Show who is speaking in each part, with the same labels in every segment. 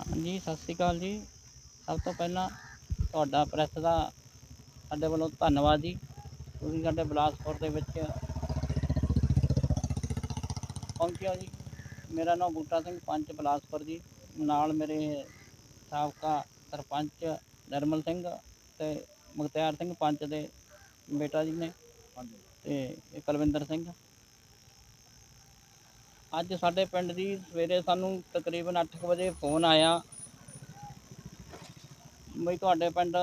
Speaker 1: ਹਾਂਜੀ ਸਤਿ ਸ਼੍ਰੀ ਅਕਾਲ ਜੀ। ਸਭ ਤੋਂ ਪਹਿਲਾਂ ਤੁਹਾਡਾ ਪ੍ਰੈਸ ਦਾ ਸਾਡੇ ਵੱਲੋਂ ਧੰਨਵਾਦ ਜੀ। ਤੁਸੀਂ ਸਾਡੇ ਬਲਾਸਪੁਰ ਦੇ ਵਿੱਚ ਪਹੁੰਚਿਆ ਜੀ। ਮੇਰਾ ਨਾਮ ਬੂਟਾ ਸਿੰਘ ਪੰਚ ਬਲਾਸਪੁਰ ਜੀ। ਨਾਲ ਮੇਰੇ ਸਾਬਕਾ ਸਰਪੰਚ ਨਰਮਲ ਸਿੰਘ ਤੇ ਮੁਖਤਿਆਰ ਸਿੰਘ ਪੰਚ ਦੇ ਬੇਟਾ ਜੀ ਨੇ ਤੇ ਕੁਲਵਿੰਦਰ ਸਿੰਘ। ਅੱਜ ਸਾਡੇ ਪਿੰਡ ਦੀ ਸਵੇਰੇ ਸਾਨੂੰ ਤਕਰੀਬਨ 8 ਵਜੇ ਫੋਨ ਆਇਆ ਵੀ ਤੁਹਾਡੇ ਪਿੰਡ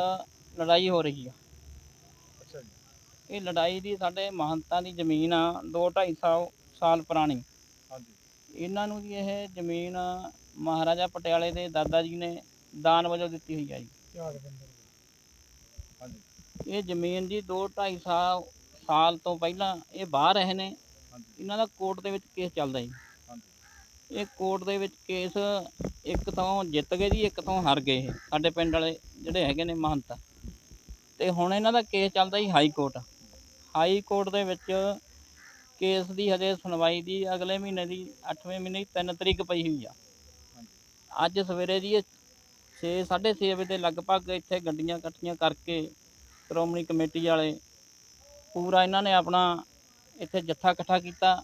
Speaker 1: ਲੜਾਈ ਹੋ ਰਹੀ ਆ।
Speaker 2: ਅੱਛਾ ਜੀ।
Speaker 1: ਇਹ ਲੜਾਈ ਦੀ ਸਾਡੇ ਮਹੰਤਾਂ ਦੀ ਜ਼ਮੀਨ ਆ 2 2.5 ਸਾਲ ਪੁਰਾਣੀ।
Speaker 2: ਹਾਂਜੀ।
Speaker 1: ਇਹਨਾਂ ਨੂੰ ਜੀ ਇਹ ਜ਼ਮੀਨ ਮਹਾਰਾਜਾ ਪਟਿਆਲੇ ਦੇ ਦਾਦਾ ਜੀ ਨੇ ਦਾਨ ਵਜੋਂ ਦਿੱਤੀ ਹੋਈ ਆ ਜੀ।
Speaker 2: ਹਾਂਜੀ।
Speaker 1: ਇਹ ਜ਼ਮੀਨ ਜੀ 2 2.5 ਸਾਲ ਤੋਂ ਪਹਿਲਾਂ ਇਹ ਬਾਹਰ ਰਹੇ ਨੇ। ਇਹਨਾਂ ਦਾ ਕੋਰਟ ਦੇ ਵਿੱਚ ਕੇਸ ਚੱਲਦਾ ਜੀ। ਇਹ ਕੋਰਟ ਦੇ ਵਿੱਚ ਕੇਸ ਇੱਕ ਤੋਂ ਜਿੱਤ ਗਏ ਜੀ ਇੱਕ ਤੋਂ ਹਾਰ ਗਏ ਇਹ। ਸਾਡੇ ਪਿੰਡ ਵਾਲੇ ਜਿਹੜੇ ਹੈਗੇ ਨੇ ਮਹੰਤ। ਤੇ ਹੁਣ ਇਹਨਾਂ ਦਾ ਕੇਸ ਚੱਲਦਾ ਜੀ ਹਾਈ ਕੋਰਟ। ਹਾਈ ਕੋਰਟ ਦੇ ਵਿੱਚ ਕੇਸ ਦੀ ਹਜੇ ਸੁਣਵਾਈ ਦੀ ਅਗਲੇ ਮਹੀਨੇ ਦੀ 8ਵੇਂ ਮਹੀਨੇ ਦੀ 3 ਤਰੀਕ ਪਈ ਹੋਈ ਆ। ਅੱਜ ਸਵੇਰੇ ਜੀ 6 6:30 ਵਜੇ ਦੇ ਲਗਭਗ ਇੱਥੇ ਗੱਡੀਆਂ ਇਕੱਠੀਆਂ ਕਰਕੇ ਸ਼੍ਰੋਮਣੀ ਕਮੇਟੀ ਵਾਲੇ ਪੂਰਾ ਇਹਨਾਂ ਨੇ ਆਪਣਾ ਇੱਥੇ ਜੱਥਾ ਇਕੱਠਾ ਕੀਤਾ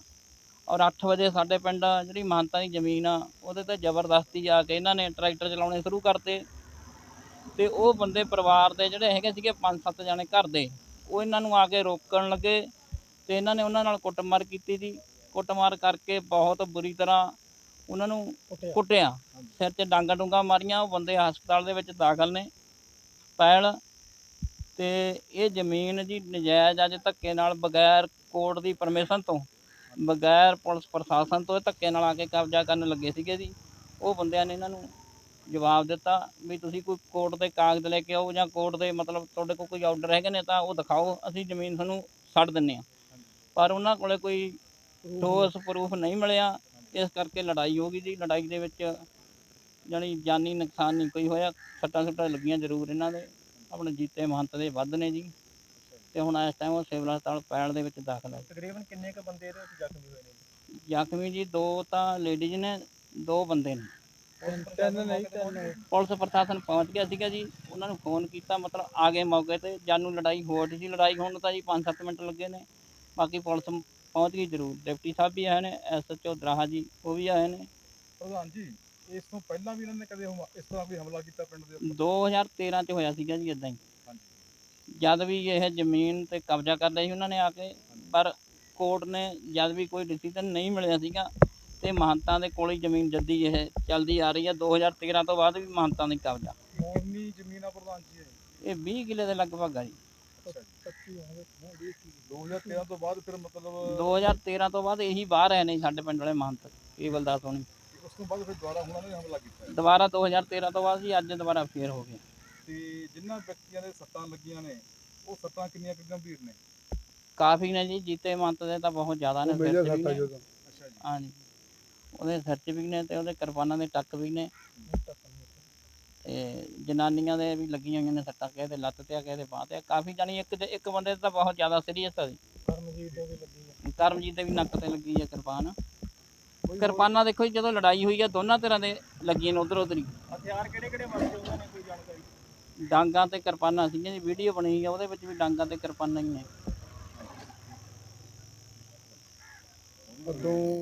Speaker 1: ਔਰ 8 ਵਜੇ ਸਾਡੇ ਪਿੰਡ ਜਿਹੜੀ ਮਹੰਤਾਂ ਦੀ ਜ਼ਮੀਨ ਆ ਉਹਦੇ ਤੇ ਜ਼ਬਰਦਸਤੀ ਆ ਕੇ ਇਹਨਾਂ ਨੇ ਟਰੈਕਟਰ ਚਲਾਉਣੇ ਸ਼ੁਰੂ ਕਰਤੇ ਤੇ ਉਹ ਬੰਦੇ ਪਰਿਵਾਰ ਦੇ ਜਿਹੜੇ ਹੈਗੇ ਸੀਗੇ ਪੰਜ ਸੱਤ ਜਣੇ ਘਰ ਦੇ ਉਹ ਇਹਨਾਂ ਨੂੰ ਆ ਕੇ ਰੋਕਣ ਲੱਗੇ ਤੇ ਇਹਨਾਂ ਨੇ ਉਹਨਾਂ ਨਾਲ ਕੁੱਟਮਾਰ ਕੀਤੀ ਜੀ। ਕੁੱਟਮਾਰ ਕਰਕੇ ਬਹੁਤ ਬੁਰੀ ਤਰ੍ਹਾਂ ਉਹਨਾਂ ਨੂੰ ਕੁੱਟਿਆ। ਸਿਰ 'ਚ ਡਾਂਗਾ ਡੂੰਗਾ ਮਾਰੀਆਂ ਉਹ ਬੰਦੇ ਹਸਪਤਾਲ ਦੇ ਵਿੱਚ ਦਾਖਲ ਨੇ। ਪੈਲ ਤੇ ਇਹ ਜ਼ਮੀਨ ਜੀ ਨਜਾਇਜ਼ ਅੱਜ ਧੱਕੇ ਨਾਲ ਬਗੈਰ ਕੋਰਟ ਦੀ ਪਰਮਿਸ਼ਨ ਤੋਂ, ਬਗੈਰ ਪੁਲਿਸ ਪ੍ਰਸ਼ਾਸਨ ਤੋਂ ਇਹ ਧੱਕੇ ਨਾਲ ਆ ਕੇ ਕਬਜ਼ਾ ਕਰਨ ਲੱਗੇ ਸੀਗੇ ਜੀ। ਉਹ ਬੰਦਿਆਂ ਨੇ ਇਹਨਾਂ ਨੂੰ ਜਵਾਬ ਦਿੱਤਾ ਵੀ ਤੁਸੀਂ ਕੋਈ ਕੋਰਟ ਦੇ ਕਾਗਜ਼ ਲੈ ਕੇ ਆਓ ਜਾਂ ਕੋਰਟ ਦੇ ਮਤਲਬ ਤੁਹਾਡੇ ਕੋਲ ਕੋਈ ਆਰਡਰ ਹੈਗੇ ਨੇ ਤਾਂ ਉਹ ਦਿਖਾਓ, ਅਸੀਂ ਜ਼ਮੀਨ ਤੁਹਾਨੂੰ ਛੱਡ ਦਿੰਨੇ ਆ ਪਰ ਉਹਨਾਂ ਕੋਲੇ ਕੋਈ ਠੋਸ ਪ੍ਰੂਫ ਨਹੀਂ ਮਿਲਿਆ। ਇਸ ਕਰਕੇ ਲੜਾਈ ਹੋ ਗਈ ਜੀ। ਲੜਾਈ ਦੇ ਵਿੱਚ ਜਾਣੀ ਜਾਨੀ ਨੁਕਸਾਨ ਨਹੀਂ ਕੋਈ ਹੋਇਆ। ਸੱਟਾਂ ਸੁੱਟਾਂ ਲੱਗੀਆਂ ਜ਼ਰੂਰ ਇਹਨਾਂ ਦੇ। ਆਪਣੇ ਜੀਤੇ ਮਹੰਤ ਦੇ ਵੱਧ ਨੇ ਜੀ। ਤੇ ਹੁਣ ਇਸ ਟਾਈਮ ਉਹ ਸਿਵਲ ਹਸਪਤਾਲ ਪੈਲ ਦੇ ਵਿੱਚ ਦਾਖਲ ਹੈ
Speaker 2: ਤਕਰੀਬਨ ਕਿੰਨੇ ਕ ਬੰਦੇ ਇਹਦੇ ਵਿੱਚ ਜ਼ਖਮੀ ਹੋਏ ਨੇ
Speaker 1: ਜ਼ਖਮੀ ਜੀ ਦੋ ਤਾਂ ਲੇਡੀਜ਼ ਨੇ ਦੋ ਬੰਦੇ ਨੇ।
Speaker 2: ਤਿੰਨ ਨਹੀਂ ਤਿੰਨ
Speaker 1: ਪੁਲਿਸ ਪ੍ਰਸ਼ਾਸਨ ਪਹੁੰਚ ਗਿਆ ਸੀਗਾ ਜੀ ਉਹਨਾਂ ਨੂੰ ਫੋਨ ਕੀਤਾ ਮਤਲਬ ਆ ਗਏ ਮੌਕੇ ਤੇ ਜਾਨੂ ਲੜਾਈ ਹੋ ਰਹੀ ਸੀ ਲੜਾਈ ਹੋਣ ਨੂੰ ਤਾਂ ਜੀ 5-7 ਮਿੰਟ ਲੱਗੇ ਨੇ। ਬਾਕੀ ਪੁਲਿਸ ਪਹੁੰਚ ਗਈ ਜ਼ਰੂਰ। ਡਿਪਟੀ ਸਾਹਿਬ ਵੀ ਆਏ ਨੇ ਐਸਐਚਓ ਦਰਾਹਾ ਜੀ ਉਹ ਵੀ ਆਏ ਨੇ।
Speaker 2: ਪ੍ਰਧਾਨ ਜੀ ਇਸ ਤੋਂ ਪਹਿਲਾਂ ਵੀ ਇਹਨਾਂ ਨੇ ਕਦੇ ਇਸ ਤਰ੍ਹਾਂ ਕੋਈ ਹਮਲਾ ਕੀਤਾ ਪਿੰਡ ਦੇ ਉੱਪਰ?
Speaker 1: 2013 ਚ ਹੋਇਆ ਸੀਗਾ ਜੀ ਇਦਾਂ ਹੀ। ਜਦ ਵੀ ਇਹ ਜ਼ਮੀਨ ਤੇ ਕਬਜ਼ਾ ਕਰ ਲਈ ਸੀ ਉਹਨਾਂ ਨੇ ਆ ਕੇ ਪਰ ਕੋਰਟ ਨੇ ਜਦ ਵੀ ਕੋਈ ਡਿਸੀਜਨ ਨਹੀਂ ਮਿਲਿਆ ਸੀਗਾ ਤੇ ਮਹੰਤਾਂ ਦੇ ਕੋਲ ਹੀ ਜ਼ਮੀਨ ਜੱਦੀ ਇਹ ਚੱਲਦੀ ਆ ਰਹੀ ਹੈ 2013 ਤੋਂ ਬਾਅਦ ਵੀ ਮਹੰਤਾਂ ਦੀ ਕਬਜ਼ਾ।
Speaker 2: ਮੋਰਨੀ ਜ਼ਮੀਨ ਆ ਪ੍ਰਧਾਨ ਜੀ ਇਹ?
Speaker 1: ਇਹ 20 ਕਿੱਲੇ ਦੇ ਲਗਭਗ ਆ ਜੀ।
Speaker 2: ਅੱਛਾ ਜੀ 2013 ਤੋਂ ਬਾਅਦ ਫਿਰ ਮਤਲਬ
Speaker 1: 2013 ਤੋਂ ਬਾਅਦ ਇਹੀ ਬਾਹਰ ਆਏ ਨੇ ਸਾਡੇ ਪਿੰਡ ਵਾਲੇ ਮਹੰਤ ਕੇਵਲ ਦਾਸ ਹੋਣੀ।
Speaker 2: ਉਸ ਤੋਂ ਬਾਅਦ ਫਿਰ ਦੁਬਾਰਾ ਹੁਣ ਇਹਨਾਂ ਨੇ ਹਮਲਾ ਕੀਤਾ।
Speaker 1: ਦੁਬਾਰਾ 2013 ਤੋਂ ਬਾਅਦ ਜੀ ਅੱਜ ਦੁਬਾਰਾ ਫੇਰ ਹੋ ਗਿਆ।
Speaker 2: ਤੇ ਜਿਨ੍ਹਾਂ ਵਿਅਕਤੀਆਂ ਦੇ ਸੱਟਾਂ ਲੱਗੀਆਂ ਨੇ ਉਹ ਸੱਟਾਂ ਕਿੰਨੀਆਂ ਕੁ ਗੰਭੀਰ ਨੇ?
Speaker 1: ਕਾਫੀ ਨੇ ਜੀ ਜੀਤੇ ਮਹੰਤ ਦੇ ਤਾਂ ਬਹੁਤ ਜ਼ਿਆਦਾ ਨੇ ਸਿਰ 'ਚ ਵੀ ਨੇ।
Speaker 2: ਅੱਛਾ ਜੀ।
Speaker 1: ਹਾਂਜੀ। ਉਹਦੇ ਸਿਰ 'ਚ ਵੀ ਨੇ ਤੇ ਉਹਦੇ ਕਿਰਪਾਨਾਂ ਦੇ ਟੱਕ ਵੀ ਨੇ। ਤੇ ਜਨਾਨੀਆਂ ਦੇ ਵੀ ਲੱਗੀਆਂ ਹੋਈਆਂ ਨੇ ਸੱਟਾਂ ਕਿਸੇ ਦੇ ਲੱਤ ਤੇ ਆ ਕਿਸੇ ਦੇ ਬਾਂਹ ਤੇ ਆ। ਕਾਫੀ ਜਾਣੀ ਇੱਕ ਦੇ- ਇੱਕ ਬੰਦੇ ਤੇ ਤਾਂ ਬਹੁਤ ਜ਼ਿਆਦਾ ਸੀਰੀਅਸ ਆ ਜੀ। ਕਰਮਜੀਤ ਦੇ ਵੀ ਨੱਕ ਤੇ ਲੱਗੀ ਆ ਕਿਰਪਾਨ। ਕਿਰਪਾਨਾਂ ਦੇਖੋ ਜੀ ਜਦੋਂ ਲੜਾਈ ਹੋਈ ਆ ਦੋਨਾਂ ਤਰ੍ਹਾਂ ਦੇ ਲੱਗੀਆਂ ਨੇ ਉਧਰ ਉਧਰ ਹੀ।
Speaker 2: ਹਥਿਆਰ ਕਿਹੜੇ ਕਿਹੜੇ ਵਰਤੇ ਉਹਨਾਂ ਨੇ ਕੋਈ?
Speaker 1: ਡਾਂਗਾਂ ਤੇ ਕਿਰਪਾਨਾਂ ਸੀਗੀਆਂ ਜੀ, ਵੀਡੀਓ ਬਣੀ ਆ, ਉਹਦੇ ਵਿੱਚ ਵੀ ਡਾਂਗਾਂ ਤੇ ਕਿਰਪਾਨਾਂ ਹੀ ਨੇ।
Speaker 2: ਤੋਂ